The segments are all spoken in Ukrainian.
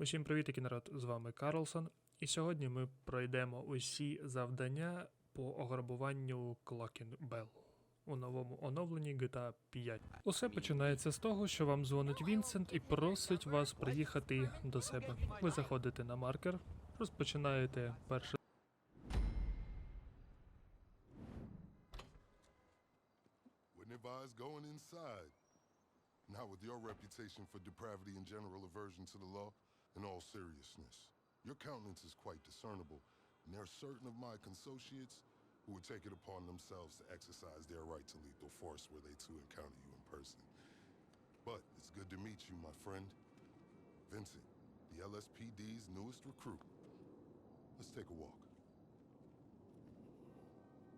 Усім привіт, народ! З вами Карлсон. І сьогодні ми пройдемо усі завдання по ограбуванню Clocking Bell у новому оновленні GTA 5. Усе починається з того, що вам дзвонить Вінсент і просить вас приїхати до себе. Ви заходите на маркер, розпочинаєте перше. Not with your reputation for depravity and general aversion to the law. In all seriousness, your countenance is quite discernible, and there are certain of my consociates who would take it upon themselves to exercise their right to lethal force were they to encounter you in person. But it's good to meet you, my friend. Vincent, the LSPD's newest recruit. Let's take a walk.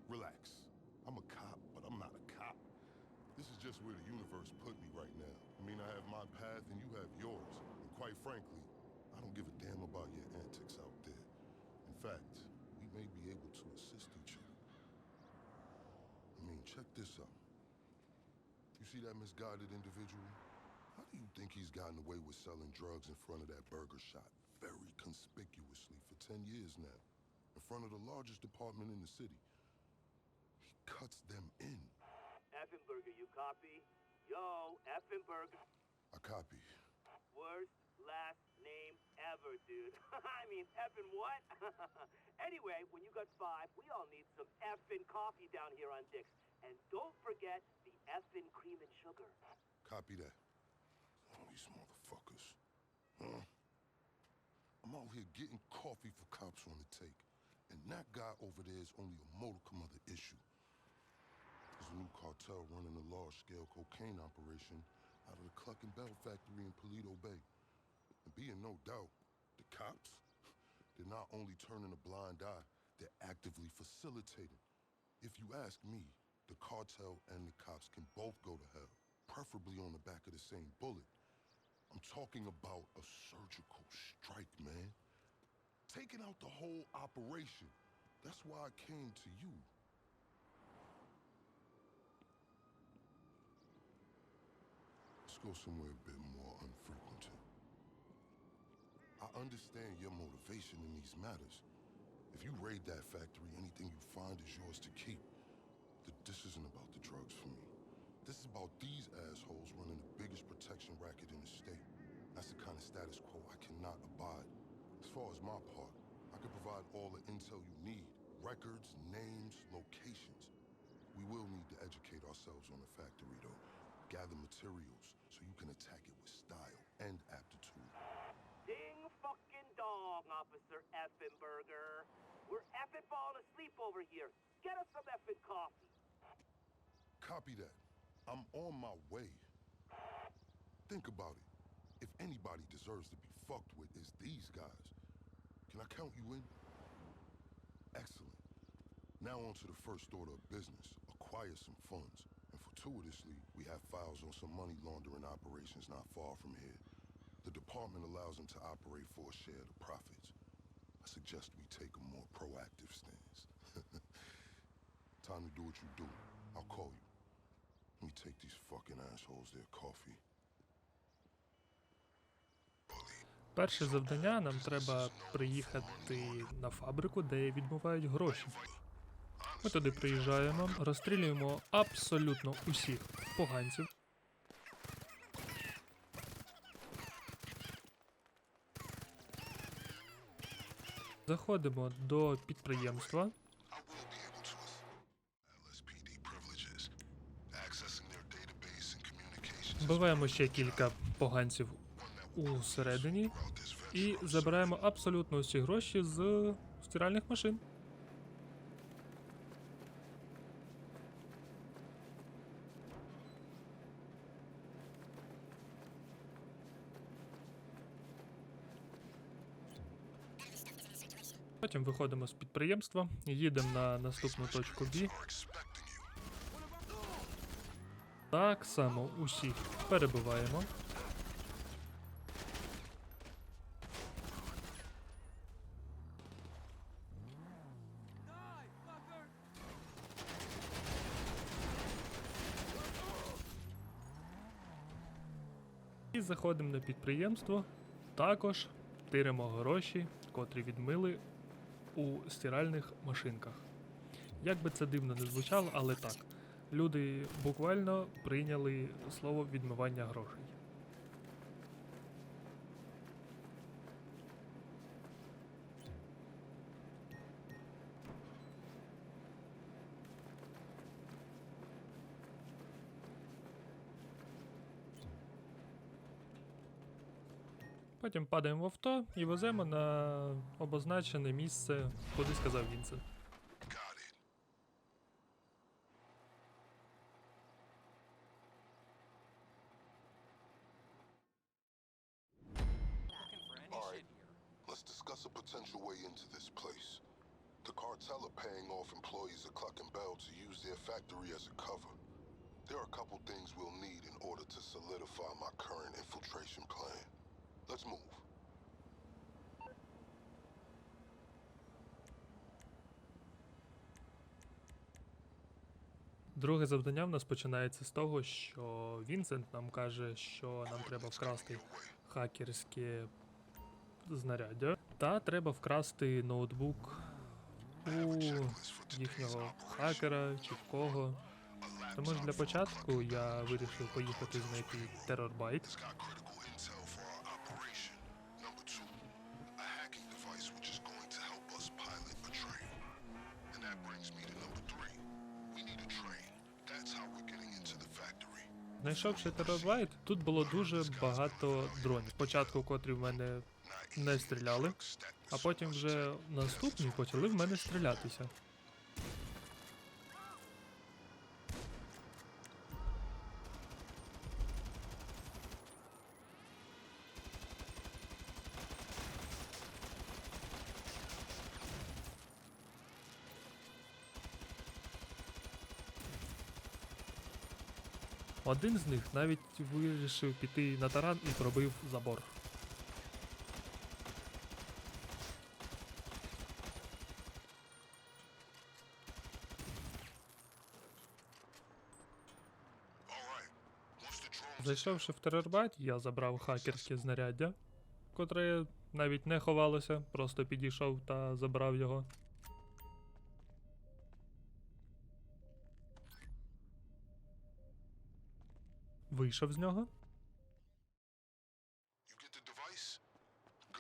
Relax. I'm a cop, but I'm not a cop. This is just where the universe put me right now. I mean, I have my path and you have yours. And quite frankly, don't give a damn about your antics out there. In fact, we may be able to assist each other. I mean, check this out. You see that misguided individual? How do you think he's gotten away with selling drugs in front of that burger shop very conspicuously for 10 years now? In front of the largest department in the city. He cuts them in. Effenberger, you copy? Yo, Effenberger. I copy. Worst last name ever, dude. I mean, effing what? anyway, when you got five, we all need some effing coffee down here on Dick's. And don't forget the effing cream and sugar. Copy that. These motherfuckers. Huh? I'm out here getting coffee for cops on the take. And that guy over there is only a modicum of the issue. There's a new cartel running a large-scale cocaine operation out of the Cluck and Bell factory in Polito Bay. Be in no doubt, the cops, they're not only turning a blind eye, they're actively facilitating. If you ask me, the cartel and the cops can both go to hell, preferably on the back of the same bullet. I'm talking about a surgical strike, man. Taking out the whole operation. That's why I came to you. Let's go somewhere a bit more. I understand your motivation in these matters. If you raid that factory, anything you find is yours to keep. Th- This isn't about the drugs for me. This is about these assholes running the biggest protection racket in the state. That's the kind of status quo I cannot abide. As far as my part, I can provide all the intel you need. Records, names, locations. We will need to educate ourselves on the factory, though. Gather materials so you can attack it with style and aptitude. Officer Effenberger. We're effing falling asleep over here. Get us some effing coffee. Copy that. I'm on my way. Think about it. If anybody deserves to be fucked with, it's these guys. Can I count you in? Excellent. Now on to the first order of business. Acquire some funds. And fortuitously, we have files on some money laundering operations not far from here. The department allows them to operate for a share of the profits. I suggest we take a more proactive stance. Time to do what you do. I'll call you. Let me take these fucking assholes their coffee. Перше завдання нам треба приїхати на фабрику, де відмивають гроші. Ми туди приїжджаємо, розстрілюємо абсолютно усіх поганців. Заходимо до підприємства. Вбиваємо ще кілька поганців усередині і забираємо абсолютно усі гроші з стиральних машин. Потім виходимо з підприємства, їдемо на наступну точку B. Так само усіх перебиваємо. І заходимо на підприємство. Також тиримо гроші, котрі відмили у стиральних машинках. Як би це дивно не звучало, але так. Люди буквально прийняли слово відмивання грошей. Потім падаємо в авто і веземо на обозначене місце, куди сказав Вінсент. Друге завдання в нас починається з того, що Вінсент нам каже, що нам треба вкрасти хакерське знаряддя, та треба вкрасти ноутбук у їхнього хакера чи в кого. Тому ж для початку я вирішив поїхати знайти Терорбайт. Знайшовши Терорбайт, тут було дуже багато дронів. Спочатку, котрі в мене не стріляли, а потім вже наступні почали в мене стрілятися. Один з них навіть вирішив піти на таран і пробив забор. Зайшовши в терорбайт, я забрав хакерське знаряддя, котре навіть не ховалося, просто підійшов та забрав його. Вийшов з нього,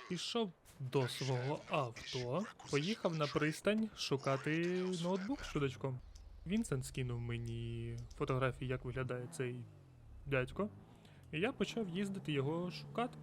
пішов до свого авто, поїхав на пристань шукати ноутбук з чудачком. Вінсент скинув мені фотографії, як виглядає цей дядько, і я почав їздити його шукати.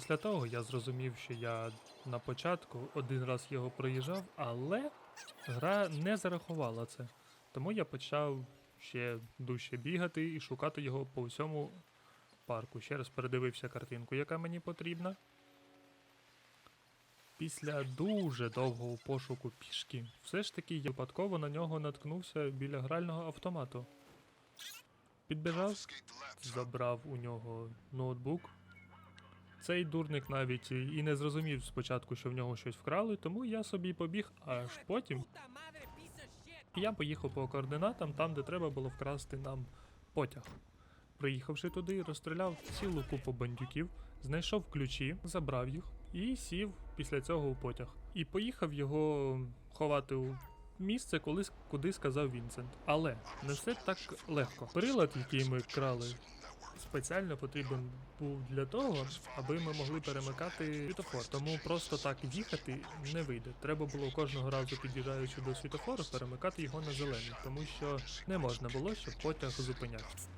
Після того я зрозумів, що я на початку один раз його проїжджав, але гра не зарахувала це. Тому я почав ще дужче бігати і шукати його по всьому парку. Ще раз передивився картинку, яка мені потрібна. Після дуже довгого пошуку пішки, все ж таки я випадково на нього наткнувся біля грального автомату. Підбіжав, забрав у нього ноутбук. Цей дурник навіть і не зрозумів спочатку, що в нього щось вкрали, тому я собі побіг, аж потім я поїхав по координатам, там, де треба було вкрасти нам потяг. Приїхавши туди, розстріляв цілу купу бандюків, знайшов ключі, забрав їх і сів після цього у потяг. І поїхав його ховати у місце, коли, куди сказав Вінсент. Але не все так легко. Прилад, який ми крали, спеціально потрібен був для того, аби ми могли перемикати світофор. Тому просто так їхати не вийде. Треба було кожного разу під'їжджаючи до світофору, перемикати його на зелений, тому що не можна було, щоб потяг зупинявся.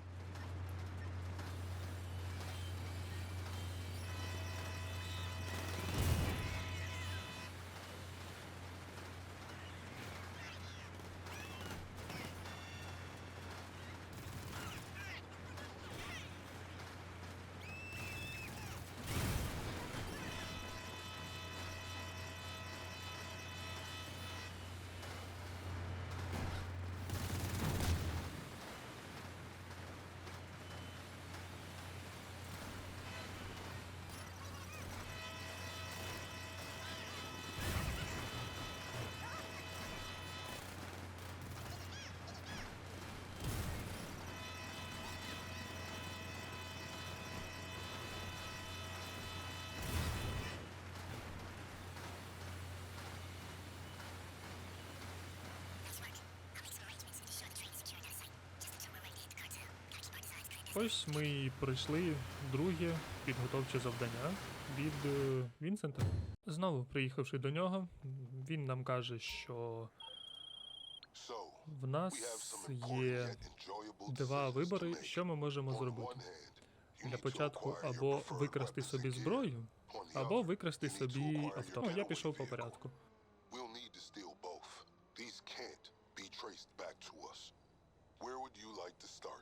Ось ми і пройшли друге підготовче завдання від е, Вінсента. Знову приїхавши до нього, він нам каже, що в нас є два вибори, що ми можемо зробити. Для початку або викрасти собі зброю, або викрасти собі авто. Ну, я пішов по порядку. Where would you like to start?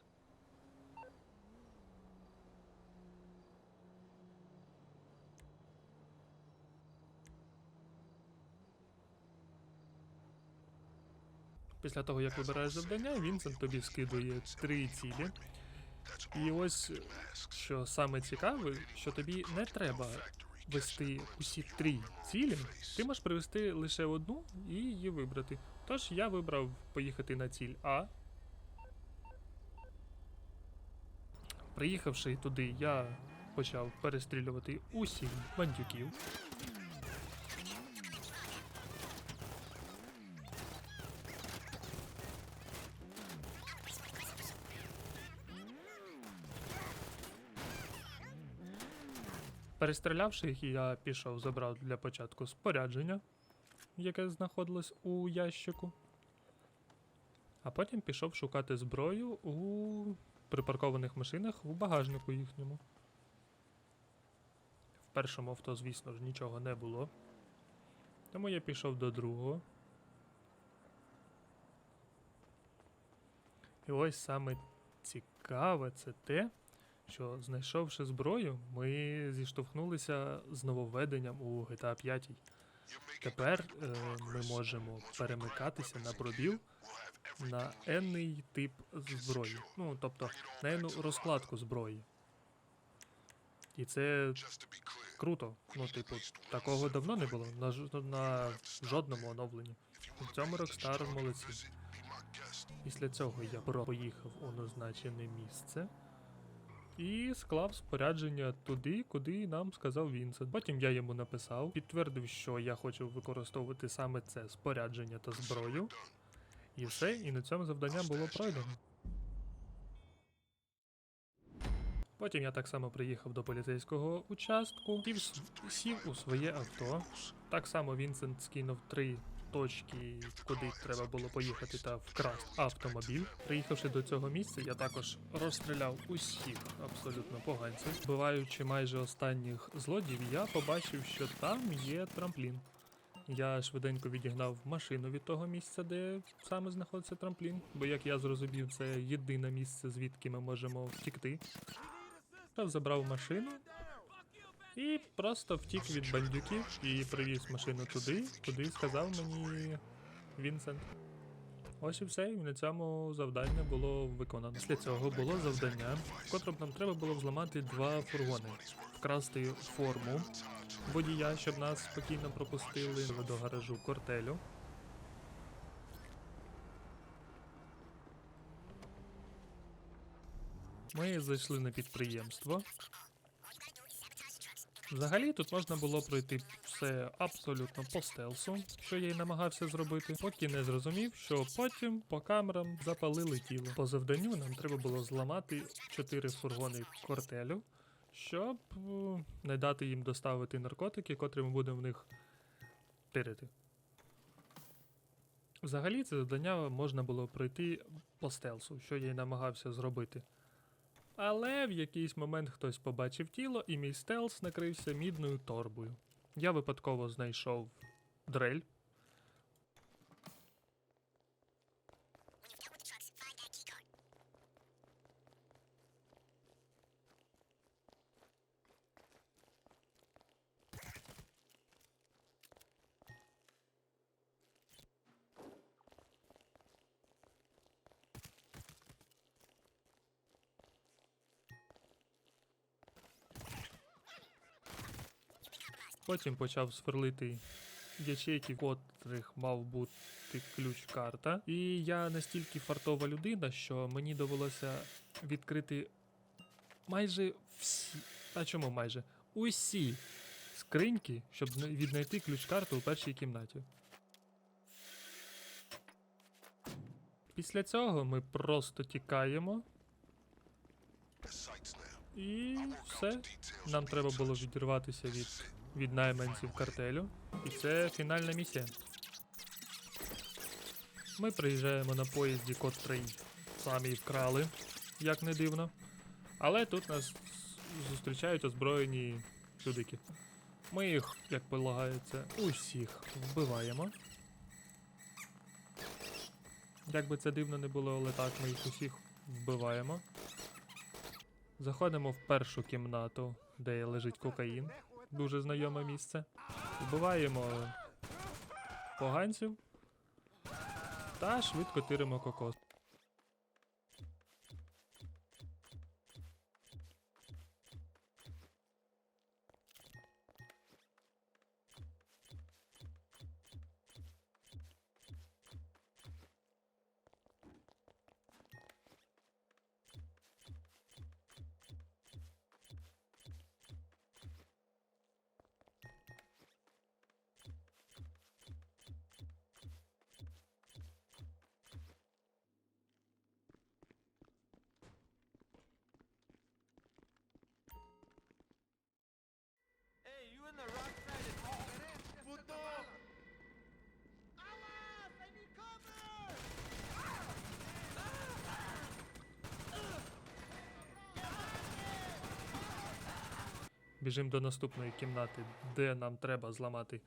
Після того, як вибираєш завдання, Вінсент тобі скидує три цілі. І ось що саме цікаве, що тобі не треба вести усі три цілі, ти можеш привести лише одну і її вибрати. Тож я вибрав поїхати на ціль А. Приїхавши туди, я почав перестрілювати усіх бандюків. Перестрілявши їх, я пішов, забрав для початку спорядження, яке знаходилось у ящику. А потім пішов шукати зброю у припаркованих машинах у багажнику їхньому. В першому авто, звісно ж, нічого не було. Тому я пішов до другого. І ось саме цікаве це те, що знайшовши зброю, ми зіштовхнулися з нововведенням у GTA 5. Тепер е, ми можемо перемикатися на пробіл на енний тип зброї. Ну, тобто на енну розкладку зброї. І це круто. Ну, типу, такого давно не було на, на жодному оновленні. В цьому Rockstar молодці. Після цього я поїхав у назначене місце і склав спорядження туди, куди нам сказав Вінсент. Потім я йому написав, підтвердив, що я хочу використовувати саме це спорядження та зброю. І все, і на цьому завдання було пройдено. Потім я так само приїхав до поліцейського участку, сів, сів у своє авто. Так само Вінсент скинув три точки, куди треба було поїхати та вкрасти автомобіль. Приїхавши до цього місця, я також розстріляв усіх абсолютно поганців. Вбиваючи майже останніх злодіїв, я побачив, що там є трамплін. Я швиденько відігнав машину від того місця, де саме знаходиться трамплін, бо як я зрозумів, це єдине місце, звідки ми можемо втікти. Я забрав машину і просто втік від бандюків і привіз машину туди, куди сказав мені Вінсент. Ось і все, і на цьому завдання було виконано. Після цього було завдання, в котрому нам треба було взламати два фургони, вкрасти форму водія, щоб нас спокійно пропустили до гаражу кортелю. Ми зайшли на підприємство. Взагалі тут можна було пройти все абсолютно по стелсу, що я й намагався зробити, поки не зрозумів, що потім по камерам запалили тіло. По завданню нам треба було зламати чотири фургони кортелю, щоб е, не дати їм доставити наркотики, котрі ми будемо в них тирити. Взагалі це завдання можна було пройти по стелсу, що я й намагався зробити. Але в якийсь момент хтось побачив тіло, і мій стелс накрився мідною торбою. Я випадково знайшов дрель. Потім почав сверлити ячейки, в котрих мав бути ключ-карта. І я настільки фартова людина, що мені довелося відкрити майже всі. А чому майже? Усі скриньки, щоб віднайти ключ-карту у першій кімнаті. Після цього ми просто тікаємо. І все. Нам треба було відірватися від, від найманців картелю. І це фінальна місія. Ми приїжджаємо на поїзді, котрий самі вкрали, як не дивно. Але тут нас зустрічають озброєні чудики. Ми їх, як полагається, усіх вбиваємо. Як би це дивно не було, але так, ми їх усіх вбиваємо. Заходимо в першу кімнату, де лежить кокаїн. Дуже знайоме місце. Вбиваємо поганців та швидко тиримо кокос. Біжимо до наступної кімнати, де нам треба зламати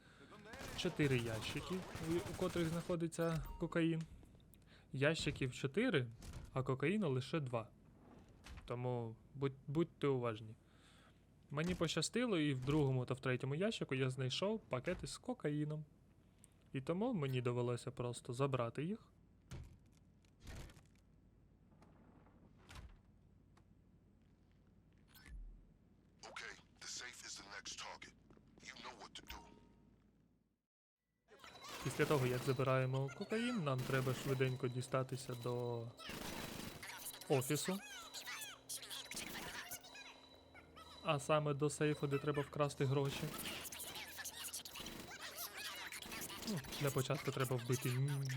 чотири ящики, у- у котрих знаходиться кокаїн. Ящиків 4, а кокаїну лише 2. Тому будь, будьте уважні. Мені пощастило, і в другому та в третьому ящику я знайшов пакети з кокаїном. І тому мені довелося просто забрати їх. Okay, the safe is the next target. You know what to do. Після того, як забираємо кокаїн, нам треба швиденько дістатися до офісу. А саме до сейфу, де треба вкрасти гроші. Ну, для початку треба вбити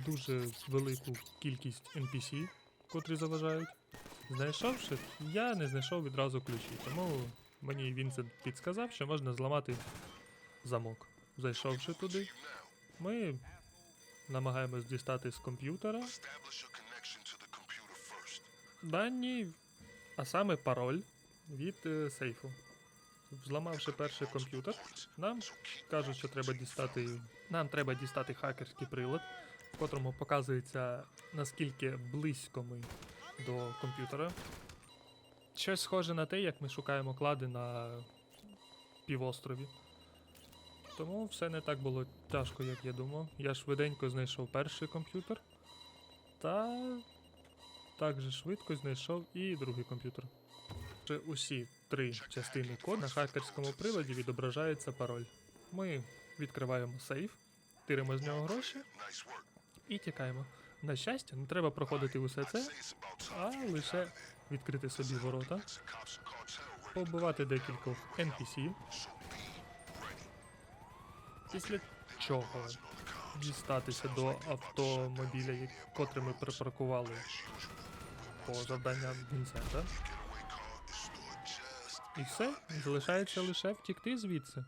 дуже велику кількість NPC, котрі заважають. Знайшовши, я не знайшов відразу ключі, тому мені Вінсент підсказав, що можна зламати замок. Зайшовши туди, ми намагаємось дістати з комп'ютера дані, а саме пароль від е, сейфу. Зламавши перший комп'ютер, нам кажуть, що треба дістати. Нам треба дістати хакерський прилад, в котрому показується наскільки близько ми до комп'ютера. Щось схоже на те, як ми шукаємо клади на півострові. Тому все не так було тяжко, як я думав. Я швиденько знайшов перший комп'ютер. Та так же швидко знайшов і другий комп'ютер. Усі три частини коду на хакерському приладі відображається пароль. Ми відкриваємо сейф, тиримо з нього гроші і тікаємо. На щастя, не треба проходити усе це, а лише відкрити собі ворота, побивати декількох NPC. Після чого дістатися до автомобіля, котрий ми припаркували по завданням Вінсента. І все, залишається лише втікти звідси.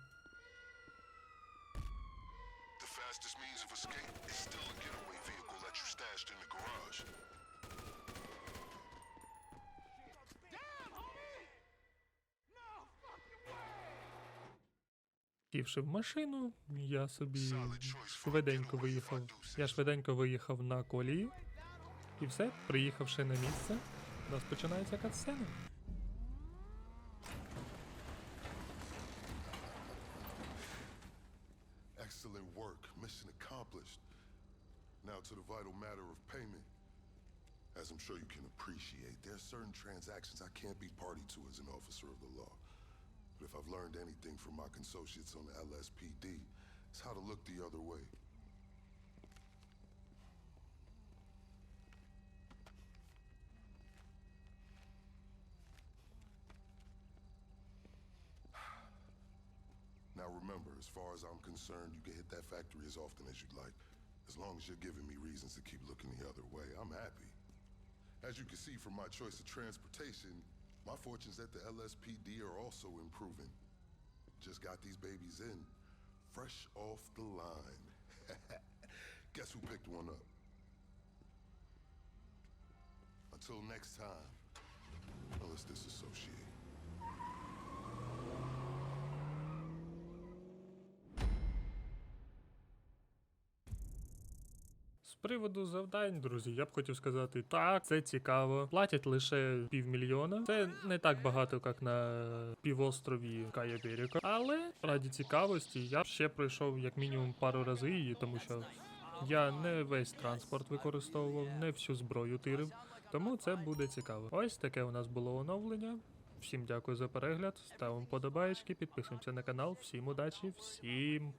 Сівши в машину, я собі швиденько виїхав. Я швиденько виїхав на колії. І все, приїхавши на місце, у нас починається катсцена. Excellent work. Mission accomplished. Now to the vital matter of payment. As I'm sure you can appreciate, there are certain transactions I can't be party to as an officer. But if I've learned anything from my consociates on the LSPD, it's how to look the other way. Now remember, as far as I'm concerned, you can hit that factory as often as you'd like. As long as you're giving me reasons to keep looking the other way, I'm happy. As you can see from my choice of transportation, My fortunes at the LSPD are also improving. Just got these babies in, fresh off the line. Guess who picked one up? Until next time, let's disassociate. Приводу завдань, друзі, я б хотів сказати, так, це цікаво. Платять лише півмільйона. Це не так багато, як на півострові Кая Беріка. Але раді цікавості я ще пройшов як мінімум пару разів її, тому що я не весь транспорт використовував, не всю зброю тирив. Тому це буде цікаво. Ось таке у нас було оновлення. Всім дякую за перегляд. Ставимо подобаєчки, підписуємося на канал. Всім удачі, всім па.